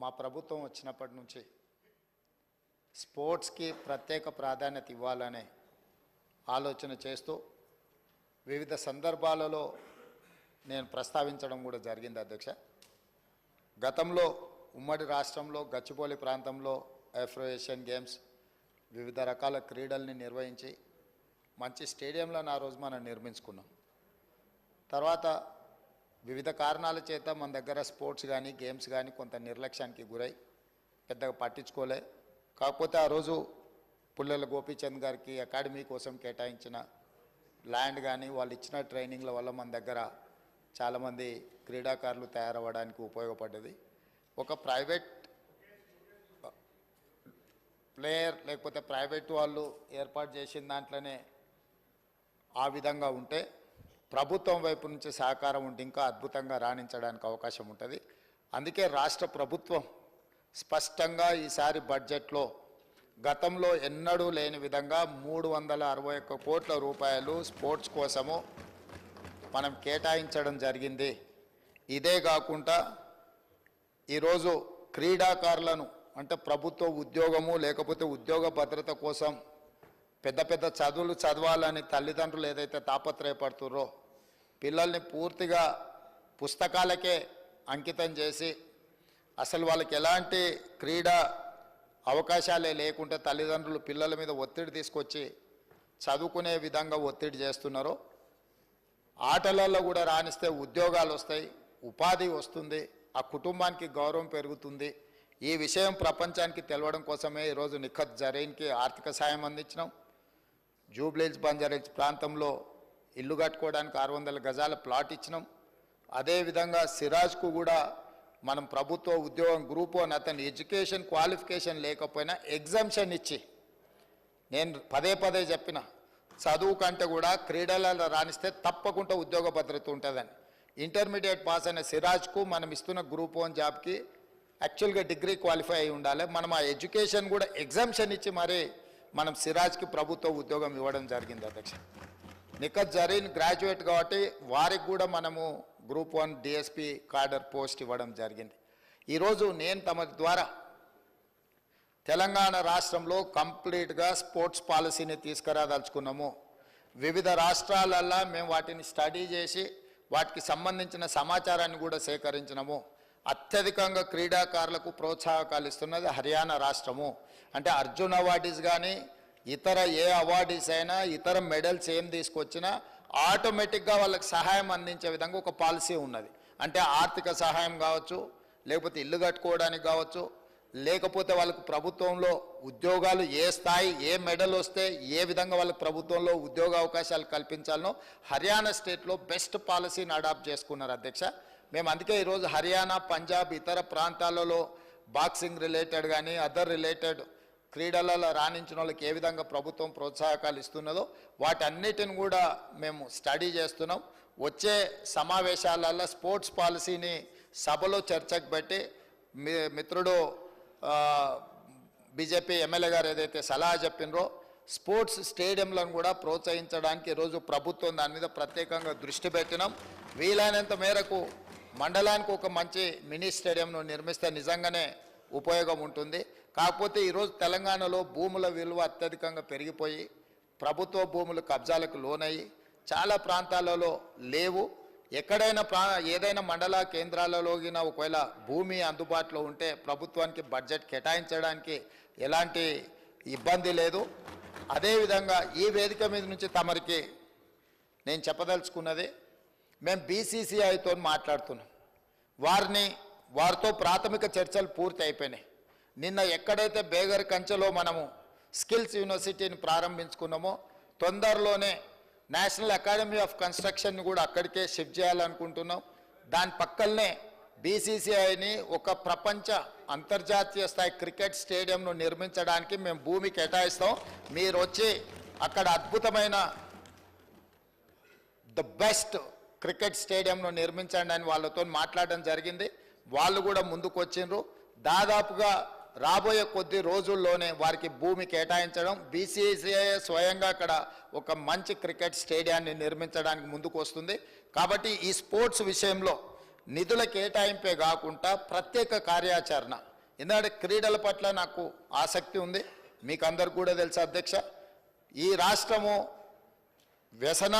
మా ప్రభుత్వం వచ్చినప్పటి నుంచి స్పోర్ట్స్కి ప్రత్యేక ప్రాధాన్యత ఇవ్వాలనే ఆలోచన చేస్తూ వివిధ సందర్భాలలో నేను ప్రస్తావించడం కూడా జరిగింది అధ్యక్ష. గతంలో ఉమ్మడి రాష్ట్రంలో గచ్చిబౌలి ప్రాంతంలో ఆఫ్రో ఏషియన్ గేమ్స్ వివిధ రకాల క్రీడల్ని నిర్వహించి మంచి స్టేడియంలను ఆ రోజు మనం నిర్మించుకున్నాం. తర్వాత వివిధ కారణాల చేత మన దగ్గర స్పోర్ట్స్ కానీ గేమ్స్ కానీ కొంత నిర్లక్ష్యానికి గురై పెద్దగా పట్టించుకోలే. కాకపోతే ఆ రోజు పుల్లెల గోపీచంద్ గారికి అకాడమీ కోసం కేటాయించిన ల్యాండ్ కానీ వాళ్ళు ఇచ్చిన ట్రైనింగ్ల వల్ల మన దగ్గర చాలామంది క్రీడాకారులు తయారవ్వడానికి ఉపయోగపడ్డది. ఒక ప్రైవేట్ ప్లేయర్ లేకపోతే ప్రైవేట్ వాళ్ళు ఏర్పాటు చేసిన దాంట్లోనే ఆ విధంగా ఉంటే ప్రభుత్వం వైపు నుంచి సహకారం ఉంటే ఇంకా అద్భుతంగా రాణించడానికి అవకాశం ఉంటుంది. అందుకే రాష్ట్ర ప్రభుత్వం స్పష్టంగా ఈసారి బడ్జెట్లో గతంలో ఎన్నడూ లేని విధంగా మూడు వందల అరవై ఒక్క కోట్ల రూపాయలు స్పోర్ట్స్ కోసము మనం కేటాయించడం జరిగింది. ఇదే కాకుండా ఈరోజు క్రీడాకారులను అంటే ప్రభుత్వ ఉద్యోగము లేకపోతే ఉద్యోగ భద్రత కోసం పెద్ద పెద్ద చదువులు చదవాలని తల్లిదండ్రులు ఏదైతే తాపత్రయపడుతుర్రో పిల్లల్ని పూర్తిగా పుస్తకాలకే అంకితం చేసి అసలు వాళ్ళకి ఎలాంటి క్రీడా అవకాశాలే లేకుంటే తల్లిదండ్రులు పిల్లల మీద ఒత్తిడి తీసుకొచ్చి చదువుకునే విధంగా ఒత్తిడి చేస్తున్నారో ఆటలలో కూడా రాణిస్తే ఉద్యోగాలు వస్తాయి ఉపాధి వస్తుంది ఆ కుటుంబానికి గౌరవం పెరుగుతుంది. ఈ విషయం ప్రపంచానికి తెలవడం కోసమే ఈరోజు నిఖత్ జరీన్కి ఆర్థిక సాయం అందించినాం. జూబ్లీహిల్స్ బంజారీల్స్ ప్రాంతంలో ఇల్లు కట్టుకోవడానికి ఆరు వందల గజాల ప్లాట్ ఇచ్చినాం. అదేవిధంగా సిరాజ్కు కూడా మనం ప్రభుత్వ ఉద్యోగం గ్రూప్ అని అతని ఎడ్యుకేషన్ క్వాలిఫికేషన్ లేకపోయినా ఎగ్జామ్షన్ ఇచ్చి నేను పదే పదే చెప్పిన చదువు కంటే కూడా క్రీడలలో రాణిస్తే తప్పకుండా ఉద్యోగ భద్రత ఉంటుందని. ఇంటర్మీడియట్ పాస్ అయిన సిరాజ్కు మనం ఇస్తున్న గ్రూప్ వన్ జాబ్కి యాక్చువల్గా డిగ్రీ క్వాలిఫై అయి ఉండాలి. మనం ఆ ఎడ్యుకేషన్ కూడా ఎగ్జామ్షన్ ఇచ్చి మరి మనం సిరాజ్కి ప్రభుత్వ ఉద్యోగం ఇవ్వడం జరిగింది అధ్యక్ష. నిఖత్ జరీన్ గ్రాడ్యుయేట్ కాబట్టి వారికి కూడా మనము group one DSP cadre post ఇవ్వడం జరిగింది. ఈరోజు నేను తమ ద్వారా తెలంగాణ రాష్ట్రంలో కంప్లీట్గా స్పోర్ట్స్ పాలసీని తీసుకురాదలుచుకున్నాము. వివిధ రాష్ట్రాలల్లో మేము వాటిని స్టడీ చేసి వాటికి సంబంధించిన సమాచారాన్ని కూడా సేకరించినాము. అత్యధికంగా క్రీడాకారులకు ప్రోత్సాహకాలు ఇస్తున్నది హర్యానా రాష్ట్రము. అంటే అర్జున్ అవార్డీస్ కానీ ఇతర ఏ అవార్డీస్ అయినా ఇతర మెడల్స్ ఏం తీసుకొచ్చినా ఆటోమేటిక్గా వాళ్ళకి సహాయం అందించే విధంగా ఒక పాలసీ ఉన్నది. అంటే ఆర్థిక సహాయం కావచ్చు లేకపోతే ఇల్లు కట్టుకోవడానికి కావచ్చు లేకపోతే వాళ్ళకు ప్రభుత్వంలో ఉద్యోగాలు ఏ స్థాయి ఏ మెడల్ వస్తే ఏ విధంగా వాళ్ళకి ప్రభుత్వంలో ఉద్యోగ అవకాశాలు కల్పించాలనో హర్యానా స్టేట్లో బెస్ట్ పాలసీని అడాప్ట్ చేసుకున్నారు అధ్యక్ష. మేము అందుకే ఈరోజు హర్యానా పంజాబ్ ఇతర ప్రాంతాలలో బాక్సింగ్ రిలేటెడ్ కానీ అదర్ రిలేటెడ్ క్రీడలలో రాణించిన వాళ్ళకి ఏ విధంగా ప్రభుత్వం ప్రోత్సాహకాలు ఇస్తున్నదో వాటన్నిటిని కూడా మేము స్టడీ చేస్తున్నాం. వచ్చే సమావేశాలలో స్పోర్ట్స్ పాలసీని సభలో చర్చకు పెట్టి మిత్రుడు బీజేపీ ఎమ్మెల్యే గారు ఏదైతే సలహా చెప్పినరో స్పోర్ట్స్ స్టేడియంలను కూడా ప్రోత్సహించడానికి ఈరోజు ప్రభుత్వం దాని మీద ప్రత్యేకంగా దృష్టి పెట్టినాం. వీలైనంత మేరకు మండలానికి ఒక మంచి మినీ స్టేడియంను నిర్మిస్తే నిజంగానే ఉపయోగం ఉంటుంది. కాకపోతే ఈరోజు తెలంగాణలో భూముల విలువ అత్యధికంగా పెరిగిపోయి ప్రభుత్వ భూములు కబ్జాలకు లోనయ్యి చాలా ప్రాంతాలలో లేవు. ఎక్కడైనా ప్రా ఏదైనా మండల కేంద్రాలలోగిన ఒకవేళ భూమి అందుబాటులో ఉంటే ప్రభుత్వానికి బడ్జెట్ కేటాయించడానికి ఎలాంటి ఇబ్బంది లేదు. అదేవిధంగా ఈ వేదిక మీద నుంచి తమరికి నేను చెప్పదలుచుకున్నది మేము బీసీసీఐతో మాట్లాడుతున్నాం. వారిని వారితో ప్రాథమిక చర్చలు పూర్తి అయిపోయినాయి నిన్న ఎక్కడైతే బేగర్ కంచెలో మనము స్కిల్స్ యూనివర్సిటీని ప్రారంభించుకున్నామో తొందరలోనే నేషనల్ అకాడమీ ఆఫ్ కన్స్ట్రక్షన్ కూడా అక్కడికే షిఫ్ట్ చేయాలనుకుంటున్నాం. దాని పక్కనే బీసీసీఐని ఒక ప్రపంచ అంతర్జాతీయ స్థాయి క్రికెట్ స్టేడియంను నిర్మించడానికి మేము భూమి కేటాయిస్తాం. మీరు వచ్చి అక్కడ అద్భుతమైన ద బెస్ట్ క్రికెట్ స్టేడియంను నిర్మించండి అని వాళ్ళతో మాట్లాడడం జరిగింది. వాళ్ళు కూడా ముందుకు వచ్చిండ్రు దాదాపుగా రాబోయే కొద్ది రోజుల్లోనే వారికి భూమి కేటాయించడం. బీసీసీఐ స్వయంగా అక్కడ ఒక మంచి క్రికెట్ స్టేడియాన్ని నిర్మించడానికి ముందుకు వస్తుంది. కాబట్టి ఈ స్పోర్ట్స్ విషయంలో నిధుల కేటాయింపే కాకుండా ప్రత్యేక కార్యాచరణ. ఎందుకంటే క్రీడల పట్ల నాకు ఆసక్తి ఉంది. మీకు అందరికి కూడా తెలుసు అధ్యక్ష. ఈ రాష్ట్రము వ్యసన